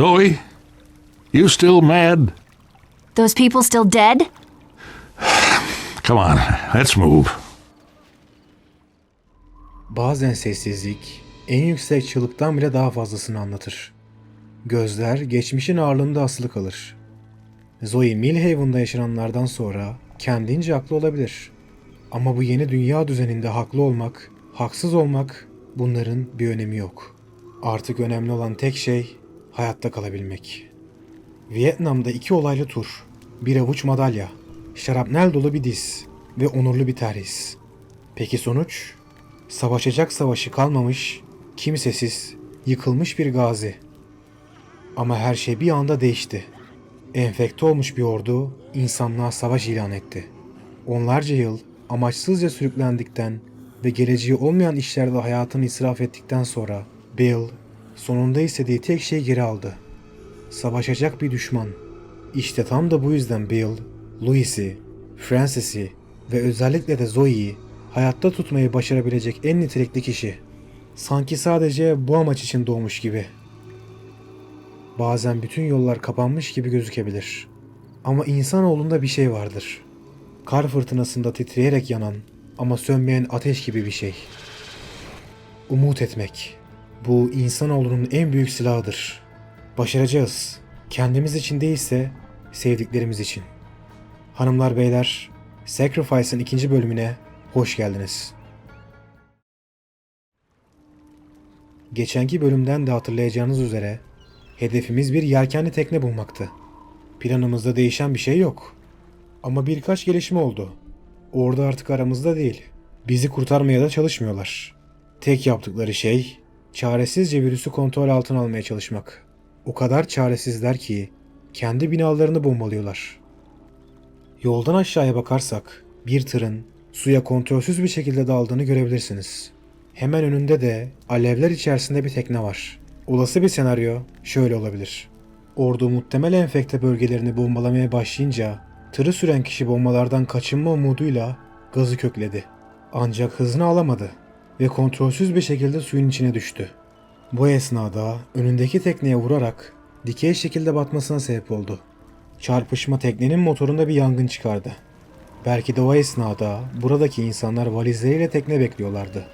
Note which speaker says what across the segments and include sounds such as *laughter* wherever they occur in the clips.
Speaker 1: Zoe, you still mad?
Speaker 2: Those people still dead? *sighs*
Speaker 1: Come on, let's move.
Speaker 3: Bazen sessizlik en yüksek çığlıktan bile daha fazlasını anlatır. Gözler geçmişin ağırlığında asılı kalır. Zoe Millhaven'da yaşananlardan sonra kendince haklı olabilir. Ama bu yeni dünya düzeninde haklı olmak, haksız olmak bunların bir önemi yok. Artık önemli olan tek şey hayatta kalabilmek. Vietnam'da iki olaylı tur, bir avuç madalya, şarapnel dolu bir diz ve onurlu bir terhis. Peki sonuç? Savaşacak savaşı kalmamış, kimsesiz, yıkılmış bir gazi. Ama her şey bir anda değişti. Enfekte olmuş bir ordu insanlığa savaş ilan etti. Onlarca yıl amaçsızca sürüklendikten ve geleceği olmayan işlerde hayatını israf ettikten sonra Bill sonunda istediği tek şeyi geri aldı. Savaşacak bir düşman. İşte tam da bu yüzden Bill, Louis'i, Francis'i ve özellikle de Zoe'yi hayatta tutmayı başarabilecek en nitelikli kişi. Sanki sadece bu amaç için doğmuş gibi. Bazen bütün yollar kapanmış gibi gözükebilir. Ama insanoğlunda bir şey vardır. Kar fırtınasında titreyerek yanan ama sönmeyen ateş gibi bir şey. Umut etmek. Bu insanoğlunun en büyük silahıdır. Başaracağız. Kendimiz için değilse sevdiklerimiz için. Hanımlar beyler, Sacrifice'ın ikinci bölümüne hoş geldiniz. Geçenki bölümden de hatırlayacağınız üzere hedefimiz bir yelkenli tekne bulmaktı. Planımızda değişen bir şey yok. Ama birkaç gelişme oldu. Orada artık aramızda değil. Bizi kurtarmaya da çalışmıyorlar. Tek yaptıkları şey çaresizce virüsü kontrol altına almaya çalışmak. O kadar çaresizler ki kendi binalarını bombalıyorlar. Yoldan aşağıya bakarsak bir tırın suya kontrolsüz bir şekilde daldığını görebilirsiniz. Hemen önünde de alevler içerisinde bir tekne var. Olası bir senaryo şöyle olabilir. Ordu muhtemel enfekte bölgelerini bombalamaya başlayınca tırı süren kişi bombalardan kaçınma umuduyla gazı kökledi. Ancak hızını alamadı ve kontrolsüz bir şekilde suyun içine düştü. Bu esnada önündeki tekneye vurarak dikey şekilde batmasına sebep oldu. Çarpışma teknenin motorunda bir yangın çıkardı. Belki de o esnada buradaki insanlar valizleriyle tekne bekliyorlardı.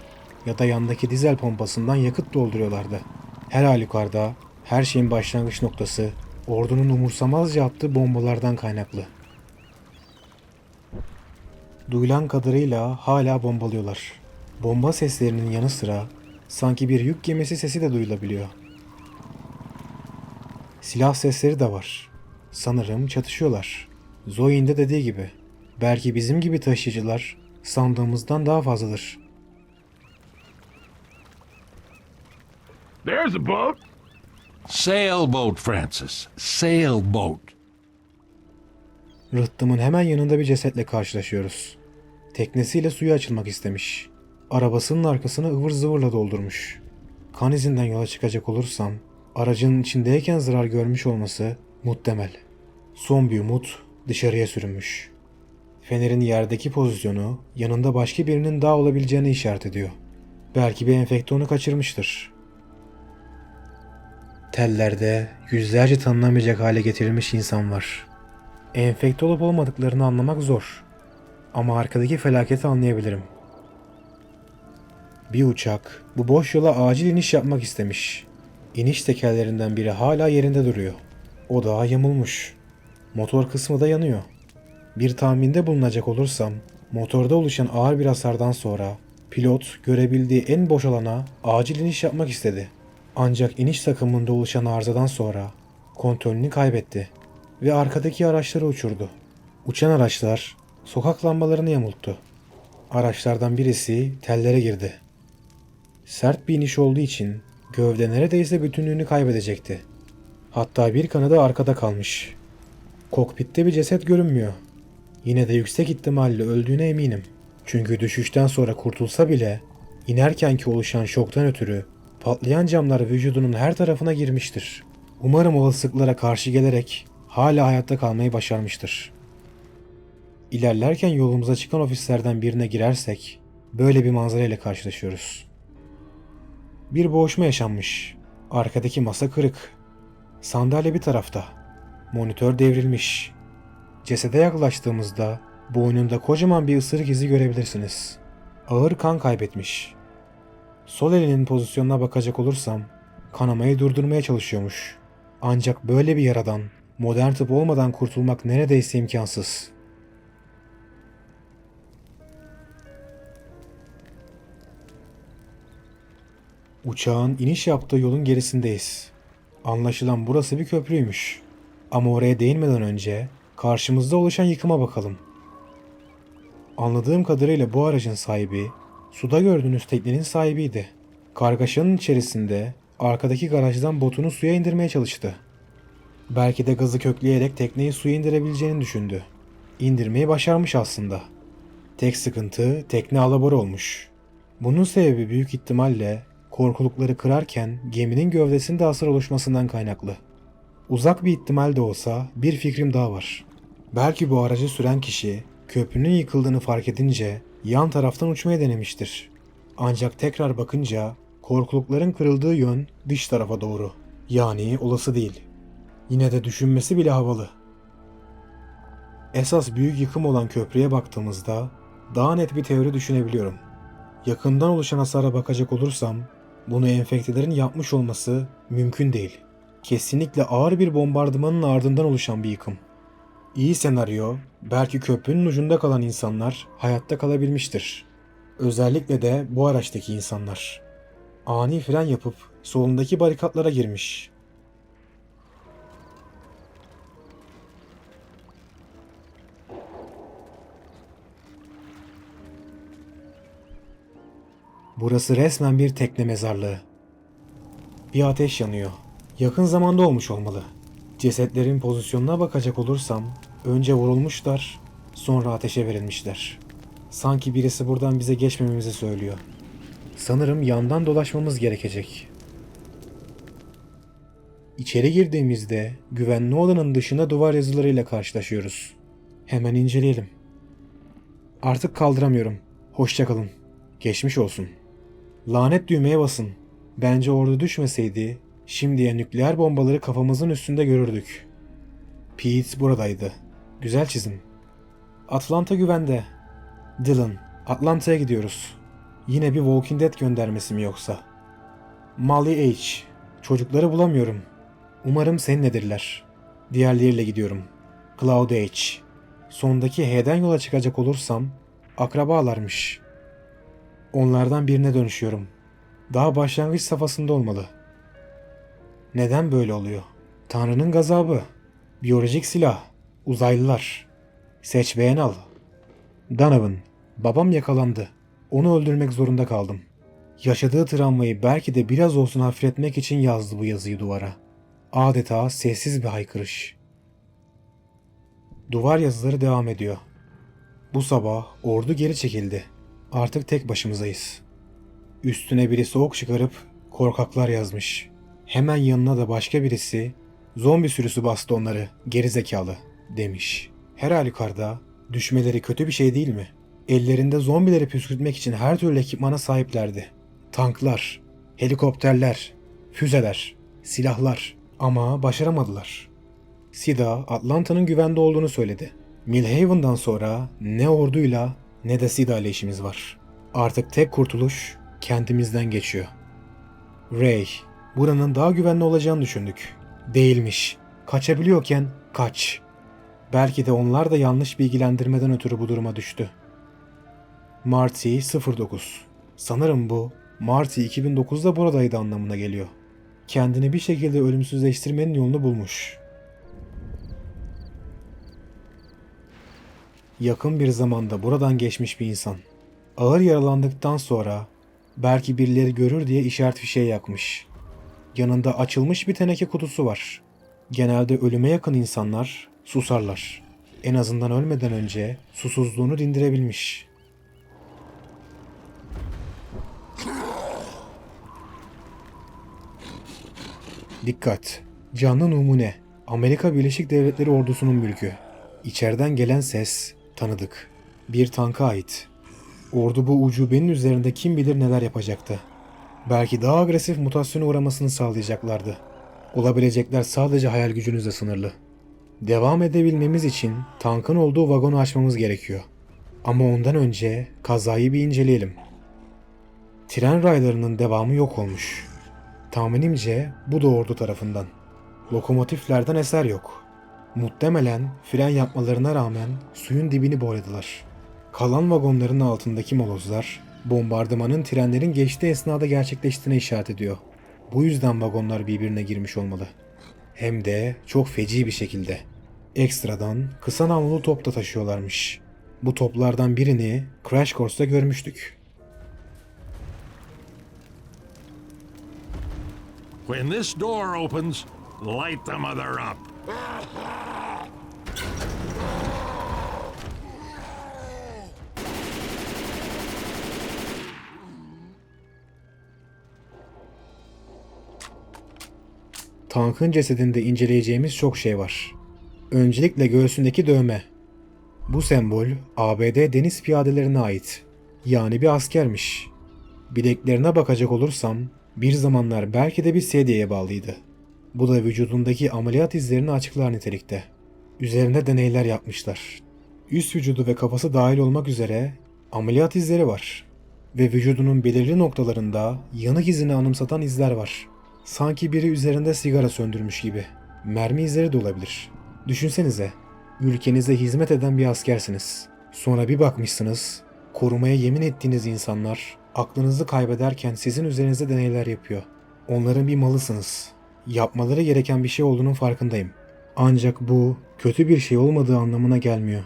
Speaker 3: Ya da yandaki dizel pompasından yakıt dolduruyorlardı. Her halükarda her şeyin başlangıç noktası ordunun umursamazca attığı bombalardan kaynaklı. Duyulan kadarıyla hala bombalıyorlar. Bomba seslerinin yanı sıra sanki bir yük gemisi sesi de duyulabiliyor. Silah sesleri de var. Sanırım çatışıyorlar. Zoe'nin de dediği gibi. Belki bizim gibi taşıyıcılar sandığımızdan daha fazladır.
Speaker 4: There's a boat.
Speaker 1: Sailboat, Francis. Sailboat.
Speaker 3: Rıhtımın hemen yanında bir cesetle karşılaşıyoruz. Teknesiyle suya açılmak istemiş. Arabasının arkasını ıvır zıvırla doldurmuş. Kan izinden yola çıkacak olursam, aracın içindeyken zarar görmüş olması muhtemel. Son bir umut dışarıya sürünmüş. Fenerin yerdeki pozisyonu yanında başka birinin daha olabileceğini işaret ediyor. Belki bir enfekte onu kaçırmıştır. Tellerde yüzlerce tanınamayacak hale getirilmiş insan var. Enfekte olup olmadıklarını anlamak zor. Ama arkadaki felaketi anlayabilirim. Bir uçak bu boş yola acil iniş yapmak istemiş. İniş tekerlerinden biri hala yerinde duruyor. O da yamulmuş. Motor kısmı da yanıyor. Bir tahminde bulunacak olursam, motorda oluşan ağır bir hasardan sonra pilot görebildiği en boş alana acil iniş yapmak istedi. Ancak iniş takımında oluşan arızadan sonra kontrolünü kaybetti ve arkadaki araçları uçurdu. Uçan araçlar sokak lambalarını yamulttu. Araçlardan birisi tellere girdi. Sert bir iniş olduğu için gövde neredeyse bütünlüğünü kaybedecekti. Hatta bir kanadı arkada kalmış. Kokpitte bir ceset görünmüyor. Yine de yüksek ihtimalle öldüğüne eminim. Çünkü düşüşten sonra kurtulsa bile inerkenki oluşan şoktan ötürü patlayan camlar vücudunun her tarafına girmiştir. Umarım olasılıklara karşı gelerek hala hayatta kalmayı başarmıştır. İlerlerken yolumuza çıkan ofislerden birine girersek böyle bir manzara ile karşılaşıyoruz. Bir boğuşma yaşanmış. Arkadaki masa kırık. Sandalye bir tarafta. Monitör devrilmiş. Cesede yaklaştığımızda boynunda kocaman bir ısırık izi görebilirsiniz. Ağır kan kaybetmiş. Sol elinin pozisyonuna bakacak olursam kanamayı durdurmaya çalışıyormuş. Ancak böyle bir yaradan modern tıp olmadan kurtulmak neredeyse imkansız. Uçağın iniş yaptığı yolun gerisindeyiz. Anlaşılan burası bir köprüymüş. Ama oraya değinmeden önce karşımızda oluşan yıkıma bakalım. Anladığım kadarıyla bu aracın sahibi suda gördüğünüz teknenin sahibiydi. Kargaşanın içerisinde arkadaki garajdan botunu suya indirmeye çalıştı. Belki de gazı kökleyerek tekneyi suya indirebileceğini düşündü. İndirmeyi başarmış aslında. Tek sıkıntı tekne alabora olmuş. Bunun sebebi büyük ihtimalle korkulukları kırarken geminin gövdesinde hasar oluşmasından kaynaklı. Uzak bir ihtimal de olsa bir fikrim daha var. Belki bu aracı süren kişi köprünün yıkıldığını fark edince yan taraftan uçmaya denemiştir. Ancak tekrar bakınca korkulukların kırıldığı yön dış tarafa doğru. Yani olası değil. Yine de düşünmesi bile havalı. Esas büyük yıkım olan köprüye baktığımızda daha net bir teori düşünebiliyorum. Yakından oluşan hasara bakacak olursam bunu enfektelerin yapmış olması mümkün değil. Kesinlikle ağır bir bombardımanın ardından oluşan bir yıkım. İyi senaryo, belki köprünün ucunda kalan insanlar hayatta kalabilmiştir. Özellikle de bu araçtaki insanlar. Ani fren yapıp solundaki barikatlara girmiş. Burası resmen bir tekne mezarlığı. Bir ateş yanıyor. Yakın zamanda olmuş olmalı. Cesetlerin pozisyonuna bakacak olursam önce vurulmuşlar, sonra ateşe verilmişler. Sanki birisi buradan bize geçmememizi söylüyor. Sanırım yandan dolaşmamız gerekecek. İçeri girdiğimizde güvenli odanın dışında duvar yazılarıyla karşılaşıyoruz. Hemen inceleyelim. Artık kaldıramıyorum. Hoşçakalın. Geçmiş olsun. Lanet düğmeye basın. Bence ordu düşmeseydi şimdiye nükleer bombaları kafamızın üstünde görürdük. Pete buradaydı. Güzel çizim. Atlanta güvende. Dylan, Atlanta'ya gidiyoruz. Yine bir Walking Dead göndermesi mi yoksa? Molly H. Çocukları bulamıyorum. Umarım seninledirler. Diğerleriyle gidiyorum. Cloud H. Sondaki H'den yola çıkacak olursam akrabalarmış. Onlardan birine dönüşüyorum. Daha başlangıç safhasında olmalı. Neden böyle oluyor? Tanrı'nın gazabı. Biyolojik silah. Uzaylılar. Seç beğen al. Donovan. Babam yakalandı. Onu öldürmek zorunda kaldım. Yaşadığı travmayı belki de biraz olsun hafifletmek için yazdı bu yazıyı duvara. Adeta sessiz bir haykırış. Duvar yazıları devam ediyor. Bu sabah ordu geri çekildi. Artık tek başımızayız. Üstüne biri soğuk çıkarıp korkaklar yazmış. Hemen yanına da başka birisi zombi sürüsü bastı onları geri zekalı demiş. Her halükarda düşmeleri kötü bir şey değil mi? Ellerinde zombileri püskürtmek için her türlü ekipmana sahiplerdi. Tanklar, helikopterler, füzeler, silahlar ama başaramadılar. Sida Atlanta'nın güvende olduğunu söyledi. Millhaven'dan sonra ne orduyla ne de Sida ile işimiz var. Artık tek kurtuluş kendimizden geçiyor. Ray, buranın daha güvenli olacağını düşündük. Değilmiş. Kaçabiliyorken kaç. Belki de onlar da yanlış bilgilendirmeden ötürü bu duruma düştü. Marty 09. Sanırım bu Marty 2009'da buradaydı anlamına geliyor. Kendini bir şekilde ölümsüzleştirmenin yolunu bulmuş. Yakın bir zamanda buradan geçmiş bir insan. Ağır yaralandıktan sonra belki birileri görür diye işaret fişeği yakmış. Yanında açılmış bir teneke kutusu var. Genelde ölüme yakın insanlar susarlar. En azından ölmeden önce susuzluğunu dindirebilmiş. Dikkat! Canlı numune. Amerika Birleşik Devletleri ordusunun mülkü. İçeriden gelen ses tanıdık. Bir tanka ait. Ordu bu ucubenin üzerinde kim bilir neler yapacaktı. Belki daha agresif mutasyona uğramasını sağlayacaklardı. Olabilecekler sadece hayal gücünüzle sınırlı. Devam edebilmemiz için tankın olduğu vagonu açmamız gerekiyor. Ama ondan önce kazayı bir inceleyelim. Tren raylarının devamı yok olmuş. Tahminimce bu da ordu tarafından. Lokomotiflerden eser yok. Muhtemelen fren yapmalarına rağmen suyun dibini boyladılar. Kalan vagonların altındaki molozlar bombardımanın trenlerin geçtiği esnada gerçekleştiğine işaret ediyor. Bu yüzden vagonlar birbirine girmiş olmalı. Hem de çok feci bir şekilde. Ekstradan kısa namlulu top da taşıyorlarmış. Bu toplardan birini Crash Course'da görmüştük.
Speaker 1: When this door opens, light the mother up.
Speaker 3: Tankın cesedinde inceleyeceğimiz çok şey var. Öncelikle göğsündeki dövme. Bu sembol ABD deniz piyadelerine ait. Yani bir askermiş. Bileklerine bakacak olursam bir zamanlar belki de bir sedyeye bağlıydı. Bu da vücudundaki ameliyat izlerini açıklar nitelikte. Üzerinde deneyler yapmışlar. Üst vücudu ve kafası dahil olmak üzere ameliyat izleri var. Ve vücudunun belirli noktalarında yanık izini anımsatan izler var. Sanki biri üzerinde sigara söndürmüş gibi. Mermi izleri de olabilir. Düşünsenize, ülkenize hizmet eden bir askersiniz. Sonra bir bakmışsınız, korumaya yemin ettiğiniz insanlar aklınızı kaybederken sizin üzerinize deneyler yapıyor. Onların bir malısınız. Yapmaları gereken bir şey olduğunun farkındayım. Ancak bu kötü bir şey olmadığı anlamına gelmiyor.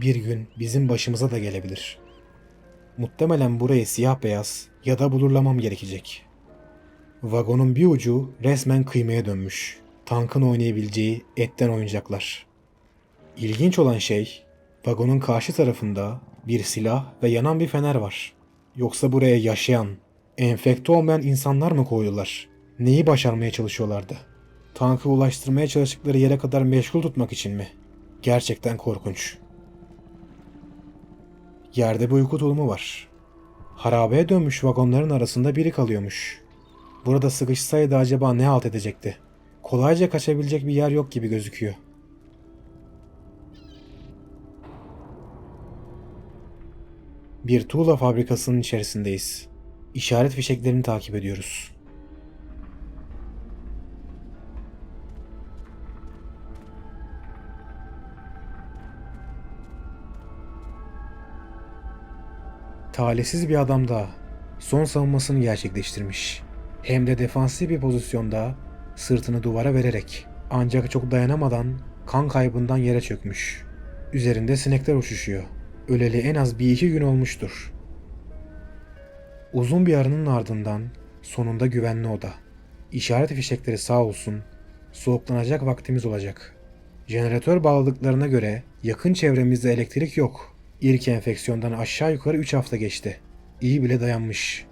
Speaker 3: Bir gün bizim başımıza da gelebilir. Muhtemelen burayı siyah beyaz ya da bulurlamam gerekecek. Vagonun bir ucu resmen kıymaya dönmüş. Tankın oynayabileceği etten oyuncaklar. İlginç olan şey, vagonun karşı tarafında bir silah ve yanan bir fener var. Yoksa buraya yaşayan, enfekte olmayan insanlar mı koydular? Neyi başarmaya çalışıyorlardı? Tankı ulaştırmaya çalıştıkları yere kadar meşgul tutmak için mi? Gerçekten korkunç. Yerde bir uyku tulumu var. Harabeye dönmüş vagonların arasında biri kalıyormuş. Burada sıkışsaydı acaba ne halt edecekti? Kolayca kaçabilecek bir yer yok gibi gözüküyor. Bir tuğla fabrikasının içerisindeyiz. İşaret fişeklerini takip ediyoruz. Talihsiz bir adam daha. Son savunmasını gerçekleştirmiş. Hem de defansif bir pozisyonda sırtını duvara vererek. Ancak çok dayanamadan kan kaybından yere çökmüş. Üzerinde sinekler uçuşuyor. Öleli en az bir iki gün olmuştur. Uzun bir aranın ardından sonunda güvenli oda. İşaret fişekleri sağ olsun. Soğuklanacak vaktimiz olacak. Jeneratör bağladıklarına göre yakın çevremizde elektrik yok. İlk enfeksiyondan aşağı yukarı 3 hafta geçti. İyi bile dayanmış.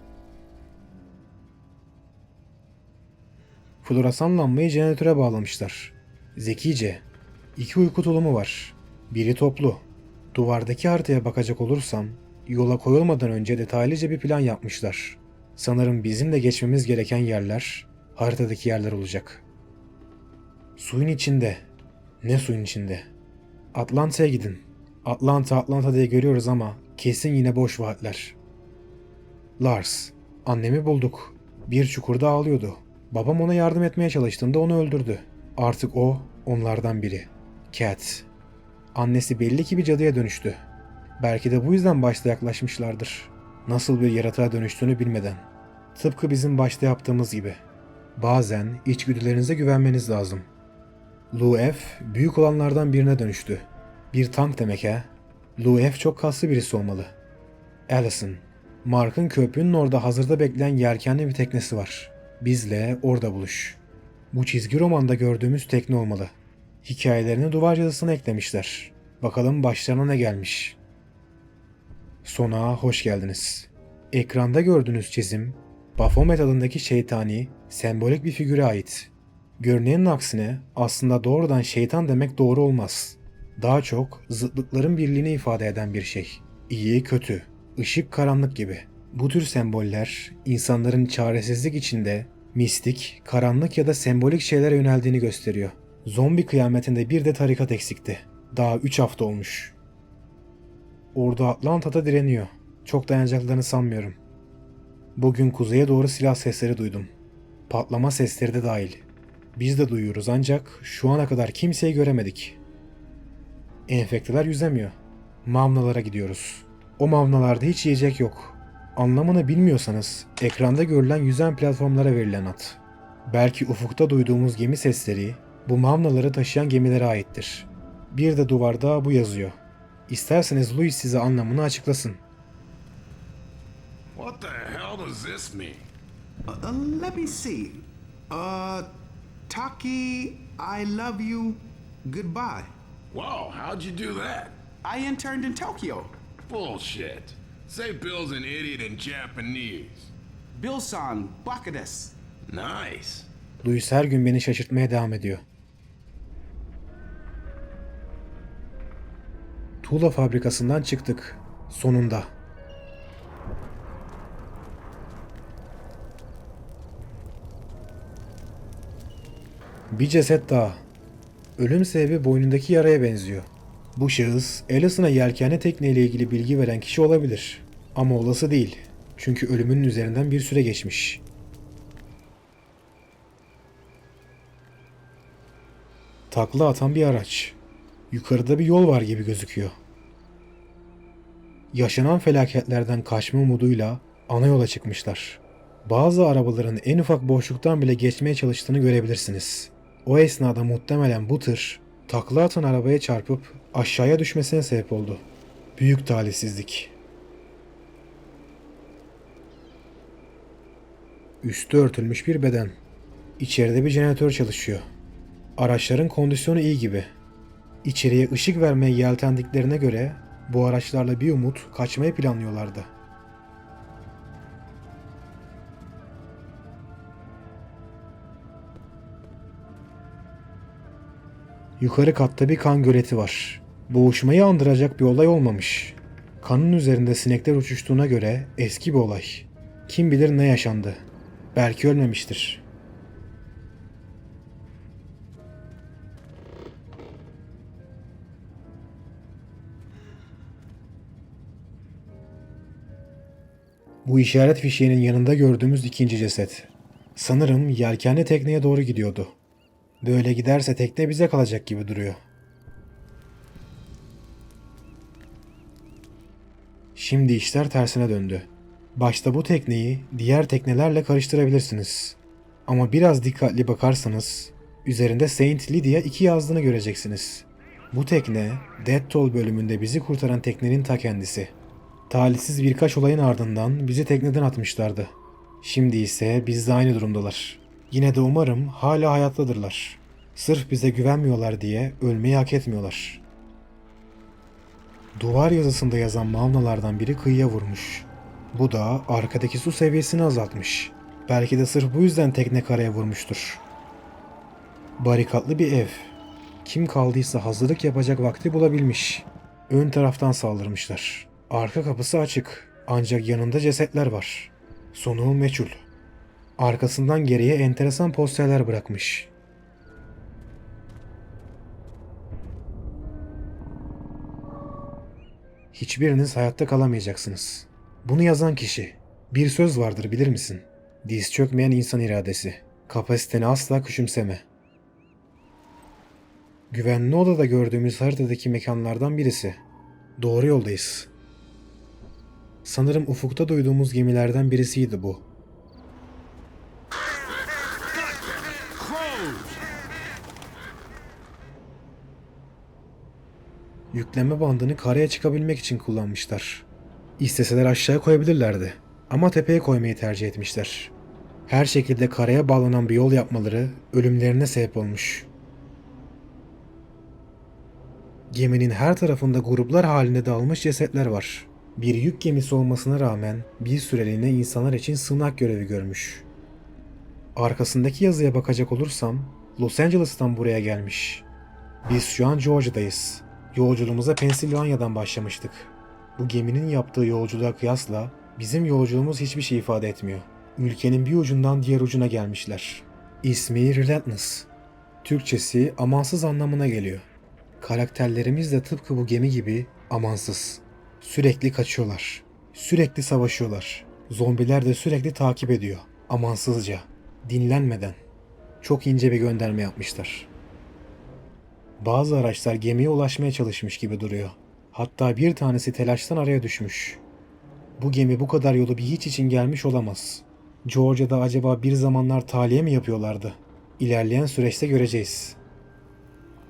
Speaker 3: Floresan lambayı jeneratöre bağlamışlar. Zekice. İki uyku tulumu var. Biri toplu. Duvardaki haritaya bakacak olursam yola koyulmadan önce detaylıca bir plan yapmışlar. Sanırım bizim de geçmemiz gereken yerler haritadaki yerler olacak. Suyun içinde. Ne suyun içinde? Atlanta'ya gidin. Atlanta Atlanta diye görüyoruz ama kesin yine boş vaatler. Lars, annemi bulduk. Bir çukurda ağlıyordu. Babam ona yardım etmeye çalıştığında onu öldürdü. Artık o onlardan biri. Cat. Annesi belli ki bir cadıya dönüştü. Belki de bu yüzden başta yaklaşmışlardır. Nasıl bir yaratığa dönüştüğünü bilmeden. Tıpkı bizim başta yaptığımız gibi. Bazen içgüdülerinize güvenmeniz lazım. Lu F büyük olanlardan birine dönüştü. Bir tank demek ha. Lu F çok kaslı birisi olmalı. Allison. Mark'ın köprünün orada hazırda bekleyen yelkenli bir teknesi var. Bizle orada buluş. Bu çizgi romanda gördüğümüz tekne olmalı. Hikayelerini duvar yazısına eklemişler. Bakalım başlarına ne gelmiş. Sona hoş geldiniz. Ekranda gördüğünüz çizim, Baphomet adındaki şeytani, sembolik bir figüre ait. Görünenin aksine aslında doğrudan şeytan demek doğru olmaz. Daha çok zıtlıkların birliğini ifade eden bir şey. İyi, kötü, ışık, karanlık gibi. Bu tür semboller insanların çaresizlik içinde Mistik, karanlık ya da sembolik şeylere yöneldiğini gösteriyor. Zombi kıyametinde bir de tarikat eksikti. Daha 3 hafta olmuş. Ordu Atlanta'da direniyor. Çok dayanacaklarını sanmıyorum. Bugün kuzeye doğru silah sesleri duydum. Patlama sesleri de dahil. Biz de duyuyoruz ancak şu ana kadar kimseyi göremedik. Enfekteler yüzemiyor. Mavnalara gidiyoruz. O mavnalarda hiç yiyecek yok. Anlamını bilmiyorsanız ekranda görülen yüzen platformlara verilen ad. Belki ufukta duyduğumuz gemi sesleri bu mavnaları taşıyan gemilere aittir. Bir de duvarda bu yazıyor. İsterseniz Louis size anlamını açıklasın.
Speaker 1: What the hell does this mean?
Speaker 4: Uh, uh, let me see. Uh, Taki, I love you. Goodbye.
Speaker 1: Whoa, how'd you do that?
Speaker 4: I interned in Tokyo.
Speaker 1: Bullshit. Say Bill's an idiot in Japanese.
Speaker 4: Bilsan, Bakades.
Speaker 1: Nice.
Speaker 3: Louis her gün beni şaşırtmaya devam ediyor. Tuğla fabrikasından çıktık. Sonunda. Bir ceset daha. Ölüm sebebi boynundaki yaraya benziyor. Bu şahıs, Allison'a yelkenli tekneyle ilgili bilgi veren kişi olabilir. Ama olası değil. Çünkü ölümünün üzerinden bir süre geçmiş. Takla atan bir araç. Yukarıda bir yol var gibi gözüküyor. Yaşanan felaketlerden kaçma umuduyla ana yola çıkmışlar. Bazı arabaların en ufak boşluktan bile geçmeye çalıştığını görebilirsiniz. O esnada muhtemelen bu tır takla atan arabaya çarpıp aşağıya düşmesine sebep oldu. Büyük talihsizlik. Üstü örtülmüş bir beden. İçeride bir jeneratör çalışıyor. Araçların kondisyonu iyi gibi. İçeriye ışık vermeye yeltendiklerine göre bu araçlarla bir umut kaçmayı planlıyorlardı. Yukarı katta bir kan göleti var. Boğuşmayı andıracak bir olay olmamış. Kanın üzerinde sinekler uçuştuğuna göre eski bir olay. Kim bilir ne yaşandı. Belki ölmemiştir. Bu işaret fişeğinin yanında gördüğümüz ikinci ceset. Sanırım yelkenli tekneye doğru gidiyordu. Böyle giderse tekne bize kalacak gibi duruyor. Şimdi işler tersine döndü. Başta bu tekneyi diğer teknelerle karıştırabilirsiniz. Ama biraz dikkatli bakarsanız üzerinde Saint Lydia 2 yazdığını göreceksiniz. Bu tekne Dead Toll bölümünde bizi kurtaran teknenin ta kendisi. Talihsiz birkaç olayın ardından bizi tekneden atmışlardı. Şimdi ise bizde aynı durumdalar. Yine de umarım hala hayattadırlar. Sırf bize güvenmiyorlar diye ölmeyi hak etmiyorlar. Duvar yazısında yazan mavnalardan biri kıyıya vurmuş. Bu da arkadaki su seviyesini azaltmış. Belki de sırf bu yüzden tekne karaya vurmuştur. Barikatlı bir ev. Kim kaldıysa hazırlık yapacak vakti bulabilmiş. Ön taraftan saldırmışlar. Arka kapısı açık. Ancak yanında cesetler var. Sonu meçhul. Arkasından geriye enteresan posterler bırakmış. Hiçbiriniz hayatta kalamayacaksınız. Bunu yazan kişi. Bir söz vardır bilir misin? Diz çökmeyen insan iradesi. Kapasiteni asla küçümseme. Güvenli odada gördüğümüz haritadaki mekanlardan birisi. Doğru yoldayız. Sanırım ufukta duyduğumuz gemilerden birisiydi bu. Yükleme bandını karaya çıkabilmek için kullanmışlar. İsteseler aşağıya koyabilirlerdi. Ama tepeye koymayı tercih etmişler. Her şekilde karaya bağlanan bir yol yapmaları ölümlerine sebep olmuş. Geminin her tarafında gruplar halinde dağılmış cesetler var. Bir yük gemisi olmasına rağmen bir süreliğine insanlar için sığınak görevi görmüş. Arkasındaki yazıya bakacak olursam Los Angeles'tan buraya gelmiş. Biz şu an Georgia'dayız. Yolculuğumuza Pensilvanya'dan başlamıştık. Bu geminin yaptığı yolculuğa kıyasla bizim yolculuğumuz hiçbir şey ifade etmiyor. Ülkenin bir ucundan diğer ucuna gelmişler. İsmi Relentless. Türkçesi amansız anlamına geliyor. Karakterlerimiz de tıpkı bu gemi gibi amansız. Sürekli kaçıyorlar. Sürekli savaşıyorlar. Zombiler de sürekli takip ediyor. Amansızca. Dinlenmeden. Çok ince bir gönderme yapmışlar. Bazı araçlar gemiye ulaşmaya çalışmış gibi duruyor. Hatta bir tanesi telaştan araya düşmüş. Bu gemi bu kadar yolu bir hiç için gelmiş olamaz. Georgia'da acaba bir zamanlar tahliye mi yapıyorlardı? İlerleyen süreçte göreceğiz.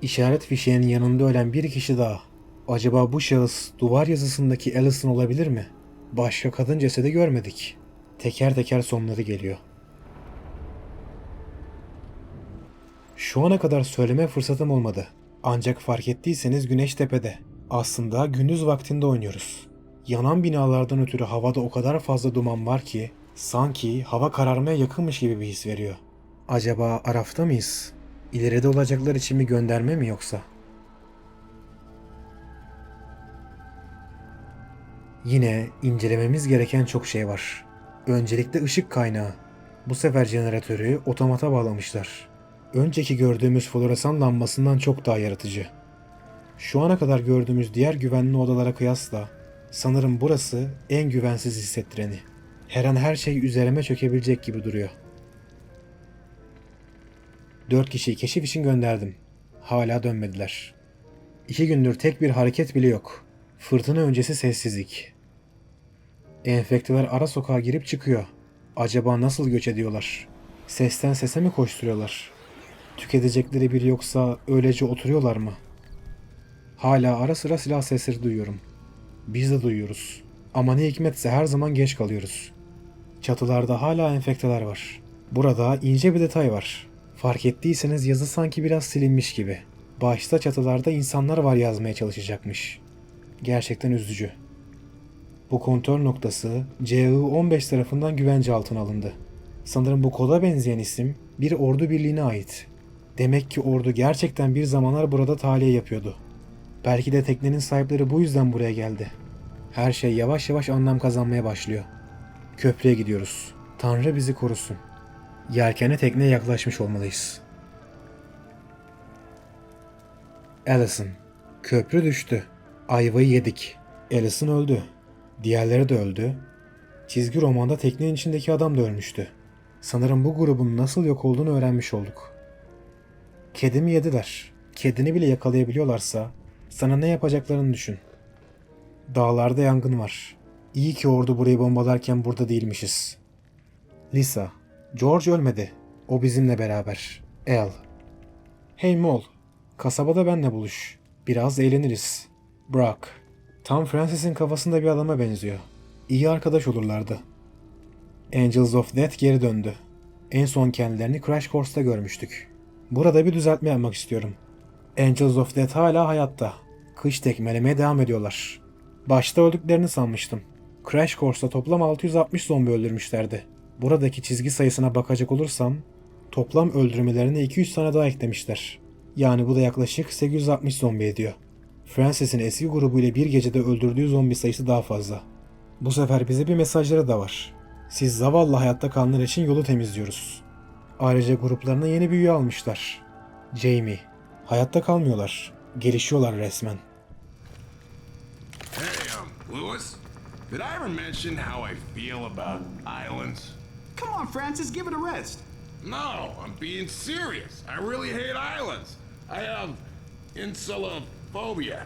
Speaker 3: İşaret fişeğinin yanında ölen bir kişi daha. Acaba bu şahıs duvar yazısındaki Allison olabilir mi? Başka kadın cesedi görmedik. Teker teker sonları geliyor. Şu ana kadar söyleme fırsatım olmadı. Ancak fark ettiyseniz güneş tepede. Aslında gündüz vaktinde oynuyoruz. Yanan binalardan ötürü havada o kadar fazla duman var ki sanki hava kararmaya yakınmış gibi bir his veriyor. Acaba Araf'ta mıyız? İleride olacaklar için bir gönderme mi yoksa? Yine incelememiz gereken çok şey var. Öncelikle ışık kaynağı. Bu sefer jeneratörü otomata bağlamışlar. Önceki gördüğümüz floresan lambasından çok daha yaratıcı. Şu ana kadar gördüğümüz diğer güvenli odalara kıyasla sanırım burası en güvensiz hissettireni. Her an her şey üzerime çökebilecek gibi duruyor. Dört kişiyi keşif için gönderdim. Hala dönmediler. İki gündür tek bir hareket bile yok. Fırtına öncesi sessizlik. Enfekteler ara sokağa girip çıkıyor. Acaba nasıl göç ediyorlar? Sesten sese mi koşturuyorlar? Tüketecekleri biri yoksa öylece oturuyorlar mı? Hala ara sıra silah sesleri duyuyorum. Biz de duyuyoruz. Ama ne hikmetse her zaman geç kalıyoruz. Çatılarda hala enfekteler var. Burada ince bir detay var. Fark ettiyseniz yazı sanki biraz silinmiş gibi. Başta çatılarda insanlar var yazmaya çalışacakmış. Gerçekten üzücü. Bu kontrol noktası CI-15 tarafından güvence altına alındı. Sanırım bu koda benzeyen isim bir ordu birliğine ait. Demek ki ordu gerçekten bir zamanlar burada tahliye yapıyordu. Belki de teknenin sahipleri bu yüzden buraya geldi. Her şey yavaş yavaş anlam kazanmaya başlıyor. Köprüye gidiyoruz. Tanrı bizi korusun. Yelkene tekneye yaklaşmış olmalıyız. Allison. Köprü düştü. Ayvayı yedik. Allison öldü. Diğerleri de öldü. Çizgi romanda teknenin içindeki adam da ölmüştü. Sanırım bu grubun nasıl yok olduğunu öğrenmiş olduk. Kedimi yediler. Kedini bile yakalayabiliyorlarsa sana ne yapacaklarını düşün. Dağlarda yangın var. İyi ki ordu burayı bombalarken burada değilmişiz. Lisa, George ölmedi. O bizimle beraber. El. Hey Mol, kasabada benle buluş. Biraz eğleniriz. Brock, tam Francis'in kafasında bir adama benziyor. İyi arkadaş olurlardı. Angels of Death geri döndü. En son kendilerini Crash Course'ta görmüştük. Burada bir düzeltme yapmak istiyorum. Angels of Death hala hayatta. Kış tekmelemeye devam ediyorlar. Başta öldüklerini sanmıştım. Crash Course'da toplam 660 zombi öldürmüşlerdi. Buradaki çizgi sayısına bakacak olursam toplam öldürmelerine 200 tane daha eklemişler. Yani bu da yaklaşık 860 zombi ediyor. Francis'in eski grubu ile bir gecede öldürdüğü zombi sayısı daha fazla. Bu sefer bize bir mesajları da var. Siz zavallı hayatta kalanlar için yolu temizliyoruz. Ayrıca gruplarına yeni bir üye almışlar. Jamie. Hayatta kalmıyorlar. Gelişiyorlar resmen.
Speaker 1: Hey, um, Lewis. Did I ever mention how I feel about islands?
Speaker 4: Come on, Francis, give it a rest.
Speaker 1: No, I'm being serious. I really hate islands. I have insulophobia.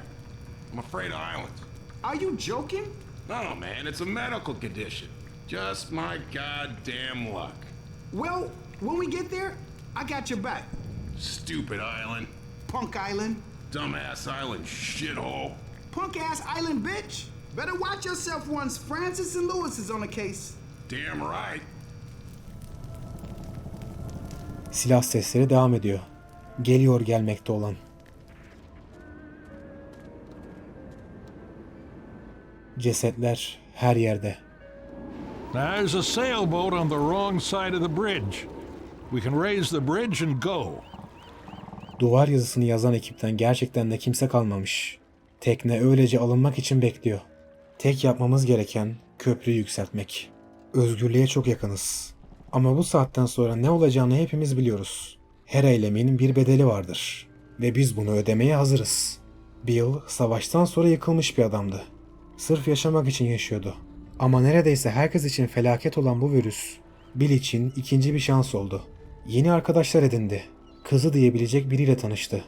Speaker 1: I'm afraid of islands.
Speaker 4: Are you joking?
Speaker 1: No, man, it's a medical condition. Just my goddamn luck.
Speaker 4: Well, when we get there, I got your back.
Speaker 1: Stupid island.
Speaker 4: Punk Island.
Speaker 1: Dumbass island shithole.
Speaker 4: Punk ass island, bitch. Better watch yourself once Francis and Lewis is on the case.
Speaker 1: Damn right.
Speaker 3: Silah sesleri devam ediyor. Geliyor gelmekte olan. Cesetler her yerde.
Speaker 5: There's a sailboat on the wrong side of the bridge. We can raise the bridge and go.
Speaker 3: Duvar yazısını yazan ekipten gerçekten de kimse kalmamış. Tekne öylece alınmak için bekliyor. Tek yapmamız gereken köprüyü yükseltmek. Özgürlüğe çok yakınız. Ama bu saatten sonra ne olacağını hepimiz biliyoruz. Her eylemin bir bedeli vardır. Ve biz bunu ödemeye hazırız. Bill, savaştan sonra yıkılmış bir adamdı. Sırf yaşamak için yaşıyordu. Ama neredeyse herkes için felaket olan bu virüs, Bill için ikinci bir şans oldu. Yeni arkadaşlar edindi. Kızı diyebilecek biriyle tanıştı.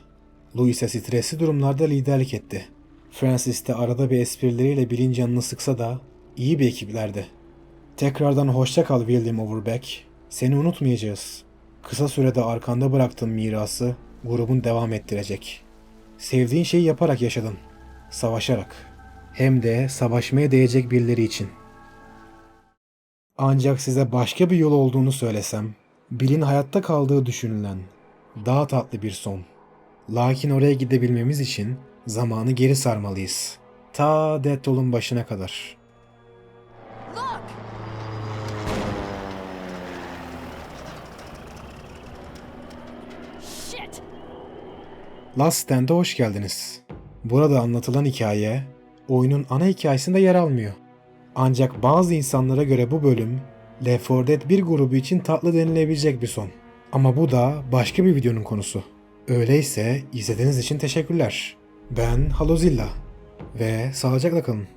Speaker 3: Louis'e stresli durumlarda liderlik etti. Francis de arada bir esprileriyle Bill'in canını sıksa da iyi bir ekiplerdi. Tekrardan hoşça kal William Overbeck. Seni unutmayacağız. Kısa sürede arkanda bıraktığın mirası grubun devam ettirecek. Sevdiğin şeyi yaparak yaşadın. Savaşarak. Hem de savaşmaya değecek birileri için. Ancak size başka bir yol olduğunu söylesem, Bill'in hayatta kaldığı düşünülen daha tatlı bir son. Lakin oraya gidebilmemiz için zamanı geri sarmalıyız. Ta Deadpool'un başına kadar. Last Stand'a hoş geldiniz. Burada anlatılan hikaye, oyunun ana hikayesinde yer almıyor. Ancak bazı insanlara göre bu bölüm, Left 4 Dead bir grubu için tatlı denilebilecek bir son. Ama bu da başka bir videonun konusu. Öyleyse izlediğiniz için teşekkürler. Ben Halozilla ve sağlıcakla kalın.